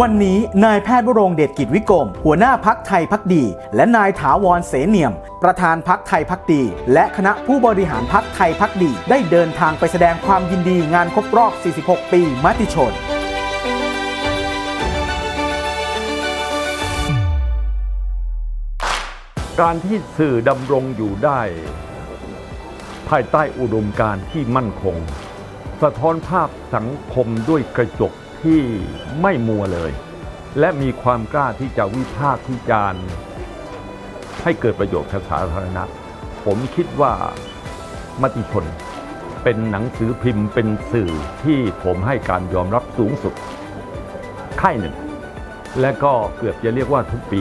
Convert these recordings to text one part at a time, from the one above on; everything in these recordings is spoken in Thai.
วันนี้นายแพทย์วรงเดชกิจวิกรมหัวหน้าพักไทยพักดี และนายถาวรเสเนียม ประธานพักไทยพักดี และคณะผู้บริหารพักไทยพักดี ได้เดินทางไปแสดงความยินดีงานครบรอบ 46 ปีมติชนการที่สื่อดำรงอยู่ได้ ภายใต้อุดมการณ์ที่มั่นคง สะท้อนภาพสังคมด้วยกระจก ที่ไม่มัวเลย และมีความกล้าที่จะวิพากษ์วิจารณ์ให้เกิดประโยชน์กับสาธารณะ ผมคิดว่ามติชน เป็นหนังสือพิมพ์เป็นสื่อที่ผมให้การยอมรับสูงสุดค่ายหนึ่ง และก็เกือบจะเรียกว่าทุกปี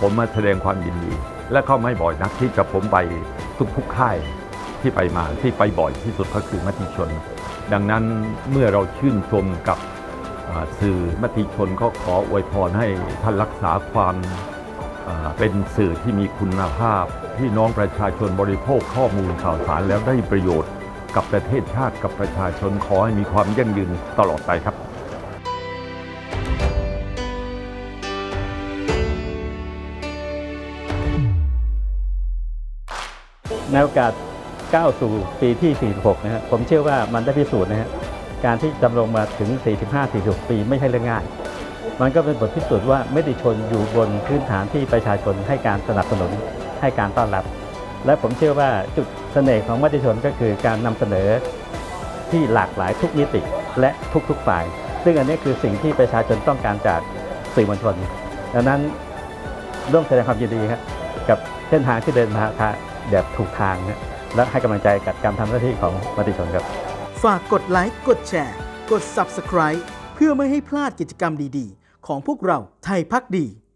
ผมมาแสดงความยินดี และก็ไม่บ่อยนักที่จะผมไปทุกๆค่ายที่ไปมาที่ไปบ่อยที่สุดก็คือมติชน ดังนั้นเมื่อเราชื่นชมกับ สื่อมติชนก็ขออวยพรให้ท่านรักษาความเป็นสื่อที่มีคุณภาพพี่น้องประชาชนบริโภคข้อมูลข่าวสารแล้วได้ประโยชน์กับประเทศชาติกับประชาชนขอให้มีความยั่งยืนตลอดไปครับในโอกาสก้าวสู่ปีที่ 46 นะฮะผมเชื่อว่ามันได้พิสูจน์นะฮะ การที่ดำรงมาถึง 45-46 ปีไม่ใช่เรื่องง่าย มันก็เป็นบทพิสูจน์ว่ามติชนอยู่บนพื้นฐานที่ประชาชนให้การสนับสนุนให้การต้อนรับ และผมเชื่อว่าจุดเสน่ห์ของมติชนก็คือการนำเสนอที่หลากหลายทุกมิติและทุกๆฝ่าย ซึ่งอันนี้คือสิ่งที่ประชาชนต้องการจากสื่อมวลชน ดังนั้นร่วมแสดงความยินดีครับกับเส้นทางที่เดินมาแบบถูกทางนะและให้กำลังใจกับการทำหน้าที่ของมติชนครับ ฝากกดไลค์ กดแชร์ กด Subscribe เพื่อไม่ให้พลาดกิจกรรมดีๆ ของพวกเราไทยพักดี